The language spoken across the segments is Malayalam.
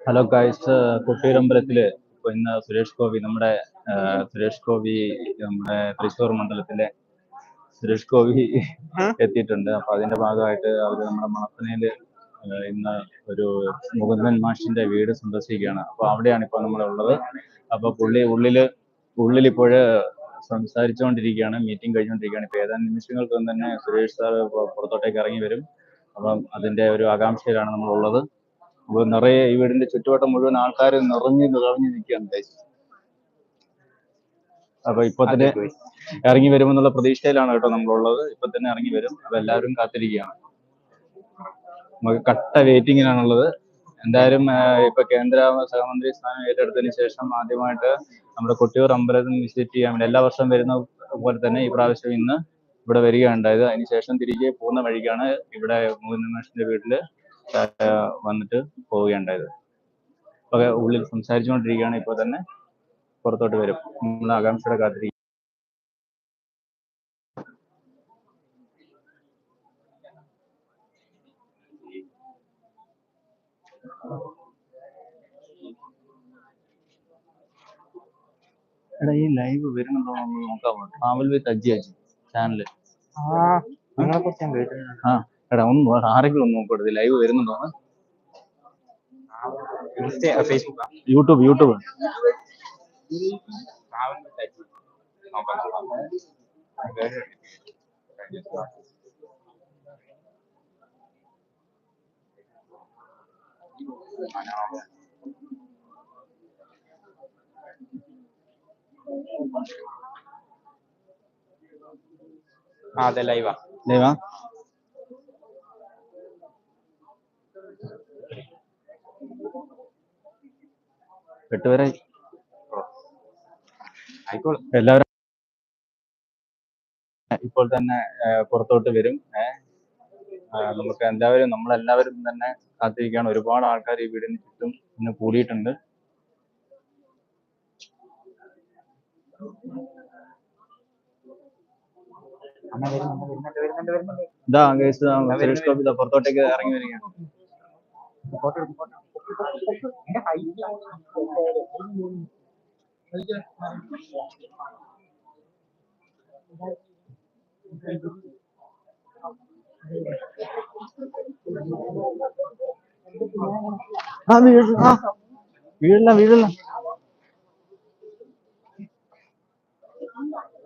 ഹലോ ഗായ്സ് കൊട്ടിയൂരമ്പലത്തിൽ ഇപ്പൊ ഇന്ന് സുരേഷ് ഗോപി നമ്മുടെ സുരേഷ് ഗോപി നമ്മുടെ തൃശ്ശൂർ മണ്ഡലത്തിലെ സുരേഷ് ഗോപി എത്തിയിട്ടുണ്ട്. അപ്പൊ അതിന്റെ ഭാഗമായിട്ട് അവർ നമ്മുടെ മണപ്പനയിൽ ഇന്ന് ഒരു മുകുന്ദൻ മാഷിന്റെ വീട് സന്ദർശിക്കുകയാണ്. അപ്പൊ അവിടെയാണ് ഇപ്പൊ നമ്മൾ ഉള്ളത് അപ്പൊ പുള്ളി ഉള്ളിൽ ഉള്ളിൽ ഇപ്പോഴ് സംസാരിച്ചുകൊണ്ടിരിക്കുകയാണ് മീറ്റിംഗ് കഴിഞ്ഞുകൊണ്ടിരിക്കുകയാണ്. ഇപ്പൊ ഏതാനും നിമിഷങ്ങൾക്കൊന്നും തന്നെ സുരേഷ് സാർ പുറത്തോട്ടേക്ക് ഇറങ്ങി വരും. അപ്പം അതിന്റെ ഒരു ആകാംക്ഷയിലാണ് നമ്മൾ ഉള്ളത് അപ്പൊ നിറയെ ഈ വീടിന്റെ ചുറ്റുവട്ടം മുഴുവൻ ആൾക്കാർ നിറഞ്ഞു നിറഞ്ഞു നിൽക്കുകയാണ്. അപ്പൊ ഇപ്പൊ തന്നെ ഇറങ്ങി വരുമെന്നുള്ള പ്രതീക്ഷയിലാണ് കേട്ടോ നമ്മളുള്ളത്. ഇപ്പൊ തന്നെ ഇറങ്ങി വരും. അപ്പൊ എല്ലാവരും കാത്തിരിക്കുകയാണ്. നമുക്ക് കട്ട വെയിറ്റിങ്ങിനാണുള്ളത് എന്തായാലും ഇപ്പൊ കേന്ദ്ര സഹമന്ത്രി സ്ഥാനം ഏറ്റെടുത്തതിന് ശേഷം ആദ്യമായിട്ട് നമ്മുടെ കൊട്ടിയൂർ അമ്പലത്തിൽ വിസിറ്റ് ചെയ്യാൻ വേണ്ടി എല്ലാ വർഷവും വരുന്ന പോലെ തന്നെ ഈ പ്രാവശ്യം ഇന്ന് ഇവിടെ വരികയുണ്ടായത് അതിനുശേഷം തിരികെ പോകുന്ന വഴിക്കാണ് ഇവിടെ മൂന്നമേഷിന്റെ വീട്ടിൽ വന്നിട്ട് പോവുകയുണ്ടായത് അപ്പൊ ഉള്ളിൽ സംസാരിച്ചുകൊണ്ടിരിക്കുകയാണ് ഇപ്പോൾ തന്നെ. പുറത്തോട്ട് വരും. നമ്മൾ ആകാംക്ഷയുടെ കാത്തിരിക്കും. എടാ ഈ ലൈവ് വരുന്നുണ്ടോ എന്ന് നോക്കാമോ travel with Aji Aji channel ആ എടാ ഒന്ന് ആരെങ്കിലും ഒന്ന് നോക്കട്ടെ ലൈവ് വരുന്നുണ്ടോ യൂട്യൂബ് യൂട്യൂബ് ആ അതെ ലൈവാ ലൈവാ എട്ടുപേരായി. എല്ലാവരും ഇപ്പോൾ തന്നെ പുറത്തോട്ട് വരും നമുക്ക് എല്ലാവരും നമ്മളെല്ലാവരും തന്നെ കാത്തിരിക്കുകയാണ്. ഒരുപാട് ആൾക്കാർ ഈ വീടിന് ചുറ്റും ഇന്ന് കൂടിയിട്ടുണ്ട്. ഇതാ കേസ് സുരേഷ് ഗോപി ഇതാ പുറത്തോട്ടേക്ക് ഇറങ്ങി വരികയാണ് ഫോട്ടോ എടുക്കും ഫോട്ടോ എന്റെ height ആണ്. ആ വീഴ ആ വീഴില്ല വീഴില്ല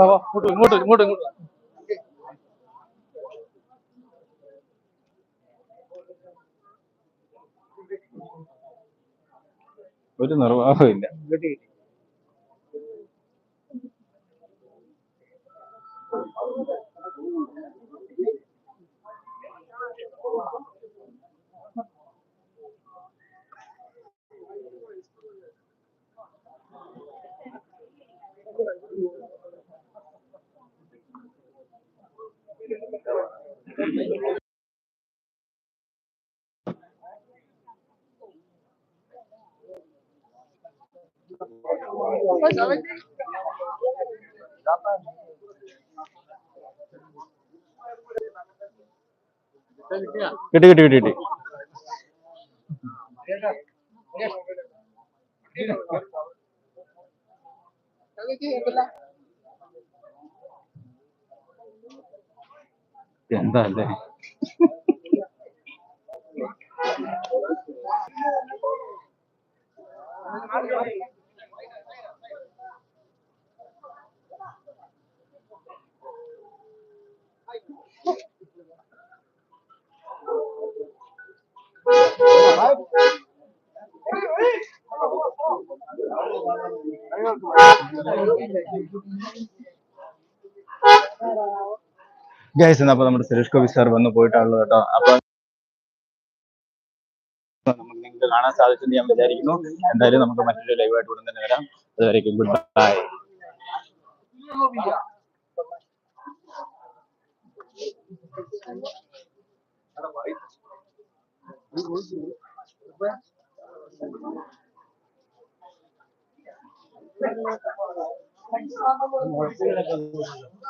ഇങ്ങോട്ട് ഇങ്ങോട്ട് ഇങ്ങോട്ട് ഇങ്ങോട്ട് ഒരു கிட்டி கிட்டி கிட்டி கிட்டி. കിട്ടി കിട്ടി കിട്ടി എന്താ അല്ലേ ഗൈസ് അപ്പൊ നമ്മുടെ സുരേഷ് ഗോപി സാർ വന്ന് പോയിട്ടുള്ളത് കേട്ടോ. അപ്പൊ നമുക്ക് നിങ്ങൾക്ക് കാണാൻ സാധിച്ചെന്ന് ഞാൻ വിചാരിക്കുന്നു. എന്തായാലും നമുക്ക് മറ്റൊരു ലൈവായിട്ട് ഉടൻ തന്നെ വരാം. അതുവരേക്കും ഗുഡ് ബൈ はじめまして。